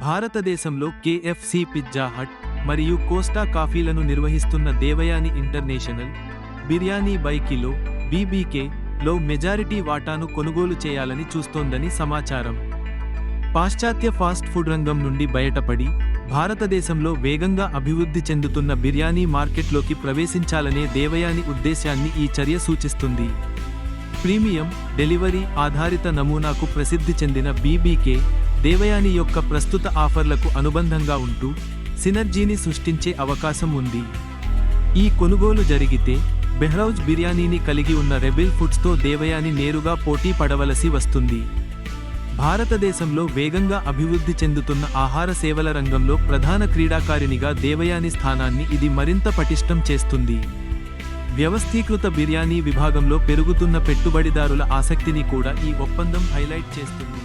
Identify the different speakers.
Speaker 1: భారతదేశంలో KFC Pizza Hut మరియు Costa కాఫీలను నిర్వహిస్తున్న Devyani international Biryani By Kilo BBK లో మెజారిటీ వాటాను కొనుగోలు చేయాలని చూస్తోందని సమాచారం. పాశ్చాత్య ఫాస్ట్ ఫుడ్ రంగం నుండి బయటపడి భారతదేశంలో వేగంగా అభివృద్ధి చెందుతున్న బిర్యానీ మార్కెట్లోకి ప్రవేశించాలనే దేవయాని ఉద్దేశాన్ని ఈ చర్య సూచిస్తుంది. ప్రీమియం డెలివరీ ఆధారిత నమూనాకు ప్రసిద్ధి చెందిన బీబీకే దేవయాని యొక్క ప్రస్తుత ఆఫర్లకు అనుబంధంగా ఉంటూ సినర్జీని సృష్టించే అవకాశం ఉంది. ఈ కొనుగోలు జరిగితే బెహ్రౌజ్ బిర్యానీని కలిగి ఉన్న రెబిల్ ఫుడ్స్తో దేవయాని నేరుగా పోటీ పడవలసి వస్తుంది. భారతదేశంలో వేగంగా అభివృద్ధి చెందుతున్న ఆహార సేవల రంగంలో ప్రధాన క్రీడాకారిణిగా దేవయాని స్థానాన్ని ఇది మరింత పటిష్టం చేస్తుంది. వ్యవస్థీకృత బిర్యానీ విభాగంలో పెరుగుతున్న పెట్టుబడిదారుల ఆసక్తిని కూడా ఈ ఒప్పందం హైలైట్ చేస్తుంది.